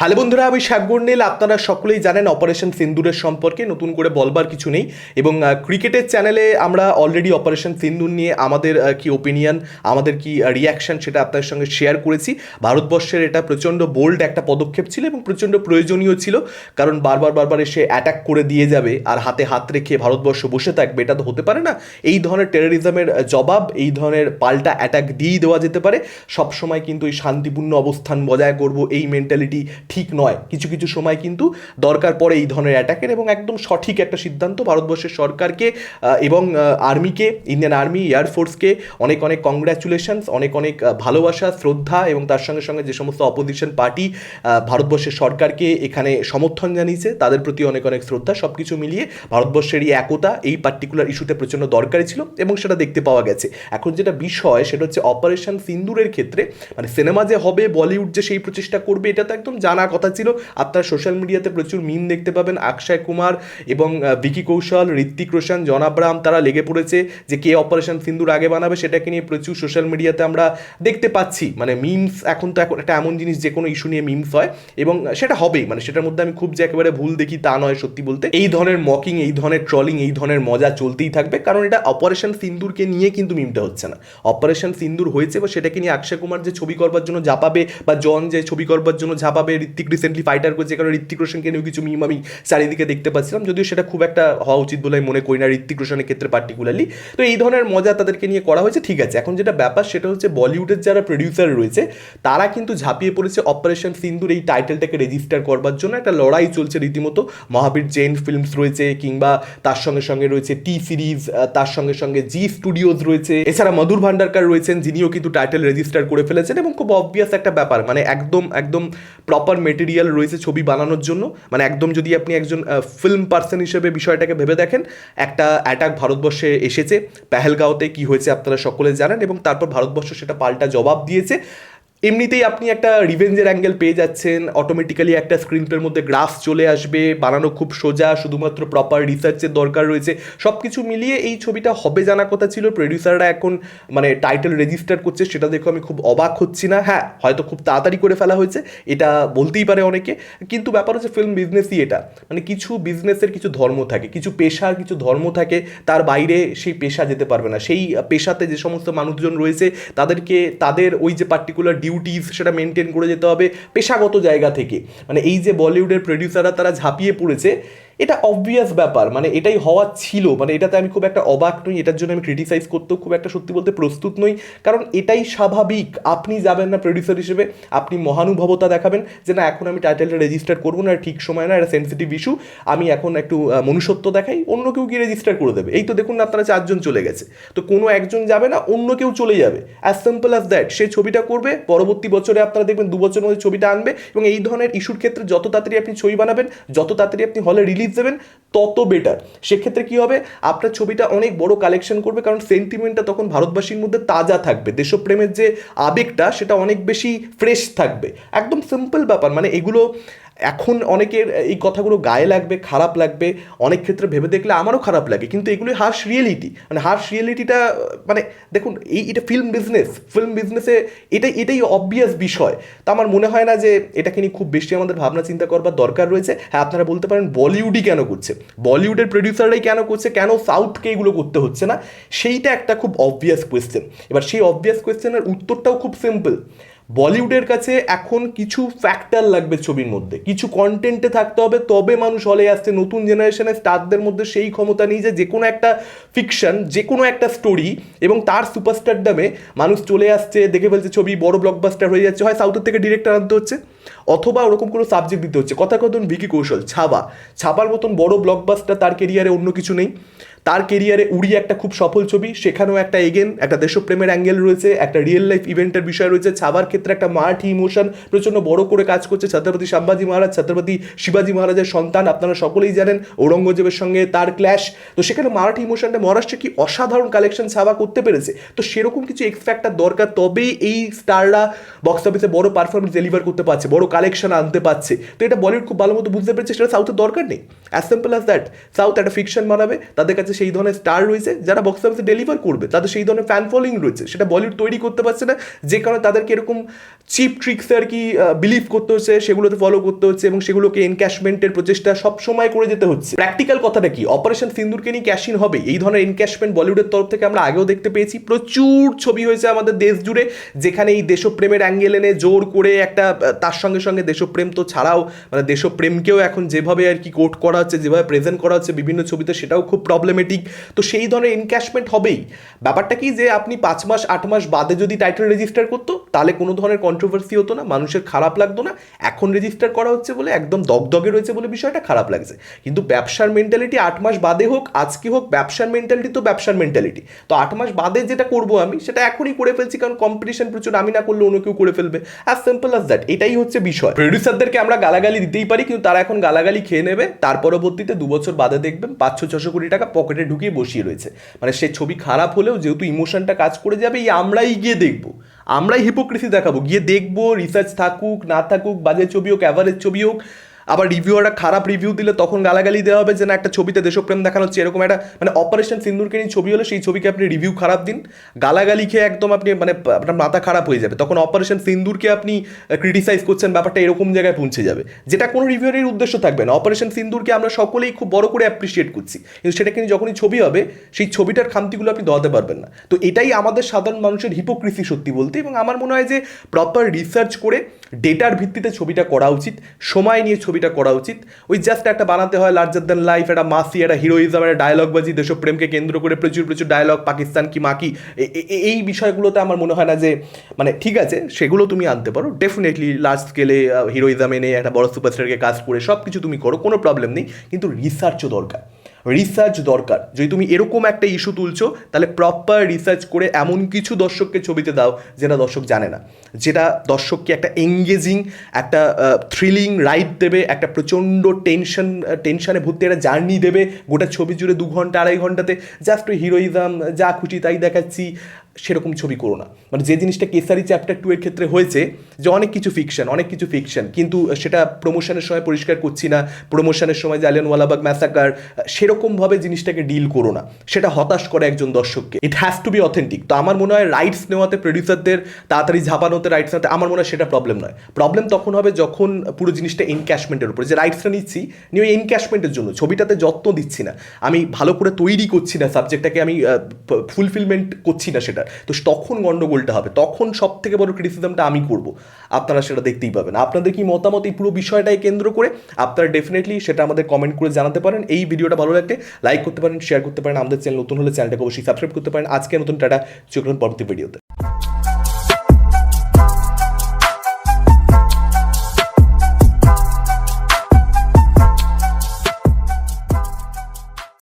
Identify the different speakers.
Speaker 1: Hello বন্ধুরা, আমি শাকবর্ণিল আপনারা সকলেই জানেন অপারেশন সিন্দুরের সম্পর্কে, নতুন করে বলবার কিছু নেই। এবং ক্রিকেটের চ্যানেলে আমরা অলরেডি অপারেশন সিন্দুর নিয়ে আমাদের কি ওপিনিয়ন আমাদের কি রিয়াকশন সেটা আপনাদের সঙ্গে শেয়ার করেছি। ভারতবর্ষের এটা প্রচণ্ড বোল্ড একটা পদক্ষেপ ছিল এবং প্রচণ্ড প্রয়োজনীয় ছিল। কারণ বারবার বারবার এসে অ্যাটাক করে দিয়ে যাবে আর হাতে হাত রেখে ভারতবর্ষ বসে থাকবে, এটা তো হতে পারে না। এই ধরনের টেরোরিজমের জবাব, এই ধরনের পাল্টা অ্যাটাক দিয়েই দেওয়া যেতে পারে। সবসময় কিন্তু এই শান্তিপূর্ণ অবস্থান বজায় করব, এই মেন্টালিটি ঠিক নয়। কিছু কিছু সময় কিন্তু দরকার পড়ে এই ধরনের অ্যাটাকের এবং একদম সঠিক একটা সিদ্ধান্ত ভারতবর্ষের সরকারকে এবং আর্মিকে ইন্ডিয়ান আর্মি এয়ারফোর্সকে অনেক অনেক কংগ্রাচুলেশনস অনেক অনেক ভালোবাসা, শ্রদ্ধা এবং তার সঙ্গে সঙ্গে যে সমস্ত অপোজিশন পার্টি ভারতবর্ষের সরকারকে এখানে সমর্থন জানিয়েছে, তাদের প্রতি অনেক অনেক শ্রদ্ধা সব কিছু মিলিয়ে ভারতবর্ষের এই একতা এই পার্টিকুলার ইস্যুতে প্রচণ্ড দরকারি ছিল এবং সেটা দেখতে পাওয়া গেছে। এখন যেটা বিষয়, সেটা হচ্ছে অপারেশন সিন্দুরের ক্ষেত্রে মানে সিনেমা যে হবে বলিউড যে সেই প্রচেষ্টা করবে, এটা তো একদম জানা কথা ছিল। আপনারা সোশ্যাল মিডিয়াতে প্রচুর মিম দেখতে পাবেন অক্ষয় কুমার এবং ভিকি কৌশল ঋত্বিক রোশন জনাব্রাম তারা লেগে পড়েছে যে কে অপারেশন সিন্দুর আগে বানাবে সেটাকে নিয়ে প্রচুর সোশ্যাল মিডিয়াতে আমরা দেখতে পাচ্ছি। মানে মিমস এখন তো এখন একটা এমন জিনিস যে কোনো ইস্যু নিয়ে মিমস হয় এবং সেটা হবেই। মানে সেটার মধ্যে আমি খুব যে একেবারে ভুল দেখি তা নয় সত্যি বলতে। এই ধরনের মকিং এই ধরনের ট্রলিং এই ধরনের মজা চলতেই থাকবে। কারণ এটা অপারেশন সিন্দুরকে নিয়ে কিন্তু মিমটা হচ্ছে না। অপারেশন সিন্দুর হয়েছে বা সেটাকে নিয়ে অক্ষয় কুমার যে ছবি করবার জন্য ঝাঁপাবে বা জন যে ছবি করবার জন্য ঝাঁপাবে ঋত্বিক রিসেন্টলি ফাইটার করছে, কারণ ঋত্বিক রোশনকে নিয়েও কিছু মিম আমি চারিদিকে দেখতে পাচ্ছিলাম, যদিও সেটা খুব একটা হওয়া উচিত বলে মনে করি না ঋত্বিক রোশনের ক্ষেত্রে পার্টিকুলারলি তো এই ধরনের মজা তাদেরকে নিয়ে করা হয়েছে, ঠিক আছে, এখন যেটা ব্যাপার সেটা হচ্ছে বলিউডের যারা প্রডিউসার রয়েছে, তারা কিন্তু ঝাঁপিয়ে পড়েছে অপারেশন সিন্দুর এই টাইটেলটাকে রেজিস্টার করবার জন্য। একটা লড়াই চলছে রীতিমতো, মহাবীর জৈন ফিল্মস রয়েছে, কিংবা তার সঙ্গে সঙ্গে রয়েছে টি সিরিজ তার সঙ্গে সঙ্গে জি স্টুডিওজ রয়েছে। এছাড়া মধুর ভান্ডারকার রয়েছেন, যিনিও কিন্তু টাইটেল রেজিস্টার করে ফেলেছেন, এবং খুব অবভিয়াস একটা ব্যাপার মানে একদম একদম প্রপার মেটেরিয়াল রয়েছে ছবি বানানোর জন্য। মানে একদম যদি আপনি একজন ফিল্ম পার্সন হিসেবে বিষয়টাকে ভেবে দেখেন, একটা অ্যাটাক ভারতবর্ষে এসেছে, পেহেলগাঁওতে কি হয়েছে আপনারা সকলে জানেন এবং তারপর ভারতবর্ষ সেটা পাল্টা জবাব দিয়েছে। এমনিতেই আপনি একটা রিভেঞ্জের অ্যাঙ্গেল পেয়ে যাচ্ছেন অটোমেটিক্যালি একটা স্ক্রিনপ্লের মধ্যে গ্রাফ চলে আসবে, বানানো খুব সোজা, শুধুমাত্র প্রপার রিসার্চের দরকার রয়েছে। সব কিছু মিলিয়ে এই ছবিটা হবে জানা কথা ছিল প্রডিউসাররা এখন মানে টাইটেল রেজিস্টার করছে, সেটা দেখে আমি খুব অবাক হচ্ছি না। হ্যাঁ হয়তো খুব তাড়াতাড়ি করে ফেলা হয়েছে, এটা বলতেই পারে অনেকে, কিন্তু ব্যাপার হচ্ছে ফিল্ম বিজনেসই এটা। মানে কিছু বিজনেসের কিছু ধর্ম থাকে, কিছু পেশার কিছু ধর্ম থাকে, তার বাইরে সেই পেশা যেতে পারবে না। সেই পেশাতে যে সমস্ত মানুষজন রয়েছে, তাদেরকে, তাদের ওই যে পার্টিকুলার ডিউটিস সেটা মেনটেন করে যেতে হবে পেশাগত জায়গা থেকে। মানে এই যে বলিউডের প্রডিউসাররা তারা ঝাঁপিয়ে পড়েছে এটা অবভিয়াস ব্যাপার মানে এটাই হওয়া ছিল মানে এটাতে আমি খুব একটা অবাক নই, এটার জন্য আমি ক্রিটিসাইজ করতেও খুব একটা সত্যি বলতে প্রস্তুত নই, কারণ এটাই স্বাভাবিক, আপনি যাবেন না প্রডিউসার হিসেবে, আপনি মহানুভবতা দেখাবেন যে না, এখন আমি টাইটেলটা রেজিস্টার করব না, ঠিক সময় না, এটা সেন্সিটিভ ইস্যু আমি এখন একটু মনুষ্যত্ব দেখাই, অন্য কেউ গিয়ে রেজিস্টার করে দেবে। এই তো দেখুন না, আপনারা চারজন চলে গেছে। তো কোনো একজন যাবে না, অন্য কেউ চলে যাবে। অ্যাজ সিম্পল অ্যাজ দ্যাট সে ছবিটা করবে, পরবর্তী বছরে আপনারা দেখবেন দু বছরের মধ্যে ছবিটা আনবে, এবং এই ধরনের ইস্যুর ক্ষেত্রে যত তাড়াতাড়ি আপনি ছবি বানাবেন, যত তাড়াতাড়ি আপনি হলে রিলিজ দেবেন, তত বেটার সেক্ষেত্রে কি হবে? আপনার ছবিটা অনেক বড় কালেকশন করবে, কারণ সেন্টিমেন্টটা তখন ভারতবাসীর মধ্যে তাজা থাকবে। দেশপ্রেমের যে আবেগটা, সেটা অনেক বেশি ফ্রেশ থাকবে। একদম সিম্পল ব্যাপার। মানে এগুলো এখন অনেকের এই কথাগুলো গায়ে লাগবে, খারাপ লাগবে, অনেক ক্ষেত্রে ভেবে দেখলে আমারও খারাপ লাগে। কিন্তু এগুলো হার্শ রিয়েলিটি মানে হার্শ রিয়েলিটিটা মানে দেখুন, এই, এটা ফিল্ম বিজনেস ফিল্ম বিজনেসে এটাই এটাই অবভিয়াস বিষয়। তা আমার মনে হয় না যে এটাকে নিয়ে খুব বেশি আমাদের ভাবনা চিন্তা করবার দরকার রয়েছে। হ্যাঁ আপনারা বলতে পারেন বলিউডই কেন করছে? বলিউডের প্রডিউসাররাই কেন করছে? কেন সাউথকে এগুলো করতে হচ্ছে না? সেইটা একটা খুব অবভিয়াস কোয়েশ্চেন এবার সেই অবভিয়াস কোয়েশ্চেনের উত্তরটাও খুব সিম্পল বলিউডের কাছে এখন কিছু ফ্যাক্টর লাগবে ছবির মধ্যে। কিছু কন্টেন্টে থাকতে হবে, তবে মানুষ হলে আসছে নতুন জেনারেশনের স্টারদের মধ্যে সেই ক্ষমতা নেই যে যে কোনো একটা ফিকশন যে কোনো একটা স্টোরি এবং তার সুপারস্টার সুপারস্টারডামে মানুষ চলে আসছে, দেখে ফেলছে ছবি, বড় ব্লকবাস্টার হয়ে যাচ্ছে, হয় সাউথের থেকে ডিরেক্টর আনতে হচ্ছে, অথবা ওরকম কোনো সাবজেক্ট দিতে হচ্ছে। কথা কথন ভিকি কৌশল, ছাবা। ছাবার মতন বড় ব্লকবাস্টার তার কেরিয়ারে অন্য কিছু নেই। তার কেরিয়ারে উড়ি একটা খুব সফল ছবি, সেখানেও একটা এগেন একটা দেশপ্রেমের অ্যাঙ্গেল রয়েছে, একটা রিয়েল লাইফ ইভেন্টের বিষয় রয়েছে, ছাবার ক্ষেত্রে একটা মারাঠি ইমোশন প্রচণ্ড বড় করে কাজ করছে ছত্রপতি সাম্বাজি মহারাজ, ছত্রপতি শিবাজি মহারাজের সন্তান, আপনারা সকলেই জানেন, ঔরঙ্গজেবের সঙ্গে তার ক্ল্যাশ তো সেখানে মারাঠি ইমোশনটা মহারাষ্ট্রে কি অসাধারণ কালেকশন ছাবা করতে পেরেছে? তো সেরকম কিছু এক্স ফ্যাক্টর দরকার, তবেই এই স্টাররা বক্স অফিসে বড় পারফরমেন্স ডেলিভার করতে পারছে, বড় কালেকশন আনতে পারছে। তো এটা বলিউড খুব ভালো মতো বুঝতে পেরেছে, সেটা সাউথের দরকার নেই। As simple as that south একটা ফিকশন বানাবে, তাদের কাছে সেই ধরনের স্টার রয়েছে যারা বক্স অফিসে ডেলিভার করবে। তাদের সেই ধরনের ফ্যান ফলোয়িং রয়েছে। সেটা বলিউড তৈরি করতে পারছে না। যে কারণে তাদেরকে এরকম চিপ ট্রিক্সে আর কি বিলিভ করতে হচ্ছে, সেগুলোতে ফলো করতে হচ্ছে এবং সেগুলোকে এনক্যাশমেন্টের প্রচেষ্টা সব সময় করে যেতে হচ্ছে। প্র্যাকটিক্যাল কথাটা কি? অপারেশন সিন্দুরকে নিয়ে ক্যাশ ইন হবে এই ধরনের এনক্যাশমেন্ট বলিউডের তরফ থেকে আমরা আগেও দেখতে পেয়েছি। প্রচুর ছবি হয়েছে আমাদের দেশ জুড়ে, যেখানে এই দেশপ্রেমের অ্যাঙ্গেল এনে জোর করে একটা তার সঙ্গে সঙ্গে দেশপ্রেম তো ছাড়াও মানে দেশপ্রেমকেও এখন যেভাবে আর কি কোট করা হচ্ছে, যেভাবে প্রেজেন্ট করা হচ্ছে বিভিন্ন ছবিতে, সেটাও খুব প্রবলেমেটিক তো সেই ধরনের এনক্যাশমেন্ট হবেই। ব্যাপারটা কি যে আপনি পাঁচ মাস, আট মাস বাদে যদি টাইটেল রেজিস্টার করতো, তাহলে কোনো ধরনের কন্ট্রোভার্সি হতো না, মানুষের খারাপ লাগতো না। এখন রেজিস্টার করা হচ্ছে বলে একদম দগদগে রয়েছে বলে বিষয়টা খারাপ লাগছে। কিন্তু ব্যবসার মেন্টালিটি আট মাস বাদে হোক, আজকে হোক, ব্যবসার মেন্টালিটি তো ব্যবসার মেন্টালিটি তো আট মাস বাদে যেটা করব আমি, সেটা এখনই করে ফেলছি, কারণ কম্পিটিশন প্রচুর, আমি না করলে অন্য কেউ করে ফেলবে। অ্যাজ সিম্পল অ্যাজ দ্যাট এটাই হচ্ছে বিষয়। প্রডিউসারদেরকে আমরা গালাগালি দিতেই পারি, কিন্তু তারা এখন গালাগালি খেয়ে নেবে, তার পরবর্তীতে দু বছর বাদে দেখবেন পাঁচশো ছশো কোটি টাকা পকেটে ঢুকিয়ে বসিয়ে রয়েছে। মানে সে ছবি খারাপ হলেও যেহেতু ইমোশনটা কাজ করে যাবে, এই আমরাই গিয়ে দেখব। আমরাই হিপোক্রেসি দেখাবো। গিয়ে দেখব রিসার্চ থাকুক, না থাকুক, বাজে ছবি হোক অ্যাভারেজ ছবি হোক আবার রিভিউয়াররা খারাপ রিভিউ দিলে তখন গালাগালি দেওয়া হবে যে না, একটা ছবিতে দেশপ্রেম দেখানো হচ্ছে, এরকম একটা মানে অপারেশন সিন্দুরকে নিয়ে ছবি হলে সেই ছবিকে আপনি রিভিউ খারাপ দিন। গালাগালি খেয়ে একদম আপনি মানে আপনার মাথা খারাপ হয়ে যাবে। তখন অপারেশন সিন্দুরকে আপনি ক্রিটিসাইজ করছেন, ব্যাপারটা এরকম জায়গায় পৌঁছে যাবে। যেটা কোনো রিভিউয়ারের উদ্দেশ্য থাকবে না। অপারেশন সিন্দুরকে আমরা সকলেই খুব বড় করে অ্যাপ্রিসিয়েট করছি। কিন্তু সেটাকে নিয়ে যখনই ছবি হবে, সেই ছবিটার খামতিগুলো আপনি দোয়াতে পারবেন না। তো এটাই আমাদের সাধারণ মানুষের হিপোক্রিসি সত্যি বলতে, এবং আমার মনে হয় যে প্রপার রিসার্চ করে ডেটার ভিত্তিতে ছবিটা করা উচিত, সময় নিয়ে ছবিটা করা উচিত। ওই জাস্ট একটা বানাতে হয় লার্জার দ্যান লাইফ একটা মাসি, একটা হিরোইজম একটা ডায়লগ বাজি, দেশপ্রেমকে কেন্দ্র করে প্রচুর প্রচুর ডায়লগ পাকিস্তান কি মাকি এই বিষয়গুলোতে আমার মনে হয় না যে মানে ঠিক আছে, সেগুলো তুমি আনতে পারো। ডেফিনেটলি লার্জ স্কেলে হিরোইজম এনে একটা বড় সুপারস্টারকে কাজ করে সব কিছু তুমি করো, কোনো প্রবলেম নেই। কিন্তু রিসার্চও দরকার। রিসার্চ দরকার। যদি তুমি এরকম একটা ইস্যু তুলছো, তাহলে প্রপার রিসার্চ করে এমন কিছু দর্শককে ছবিতে দাও যেটা দর্শক জানে না। যেটা দর্শককে একটা এঙ্গেজিং একটা থ্রিলিং রাইড দেবে, একটা প্রচণ্ড টেনশন টেনশনে ভর্তি, একটা জার্নি দেবে গোটা ছবি জুড়ে দু ঘণ্টা, আড়াই ঘন্টাতে। জাস্ট হিরোইজম যা খুশি তাই দেখাচ্ছি। সেরকম ছবি করো না। মানে যে জিনিসটা কেসারি চ্যাপ্টার টু এর ক্ষেত্রে হয়েছে, যে অনেক কিছু ফিকশন অনেক কিছু ফিকশন কিন্তু সেটা প্রমোশনের সময় পরিষ্কার করছি না প্রমোশনের সময় জালিয়ানওয়ালাবাগ ম্যাসাকার সেরকমভাবে জিনিসটাকে ডিল করো না। সেটা হতাশ করে একজন দর্শককে। It has to be authentic তো আমার মনে হয় রাইটস নেওয়াতে প্রডিউসারদের তাড়াতাড়ি ঝাপানোতে রাইটস নেওয়াতে, আমার মনে হয় সেটা প্রবলেম নয়। প্রবলেম তখন হবে যখন পুরো জিনিসটা এনক্যাশমেন্টের উপরে। যে রাইটসটা নিচ্ছি, নিয়ে ওই এনক্যাশমেন্টের জন্য। ছবিটাতে যত্ন দিচ্ছি না। আমি ভালো করে তৈরি করছি না সাবজেক্টটাকে আমি ফুলফিলমেন্ট করছি না সেটা। তো তখন গণ্ডগোলটা হবে। তখন সব থেকে বড় ক্রিটিসিজমটা আমি করব। আপনারা সেটা দেখতেই পাবেন। আপনাদের কি মতামত এই পুরো বিষয়টাই কেন্দ্র করে? আপনারা ডেফিনেটলি সেটা আমাদের কমেন্ট করে জানাতে পারেন। এই ভিডিওটা ভালো লাগলে লাইক করতে পারেন শেয়ার করতে পারেন। আমাদের চ্যানেল নতুন হলে চ্যানেলটাকে অবশ্যই সাবস্ক্রাইব করতে পারেন। আজকে নতুন টাটা। চোখ পরবর্তী ভিডিওতে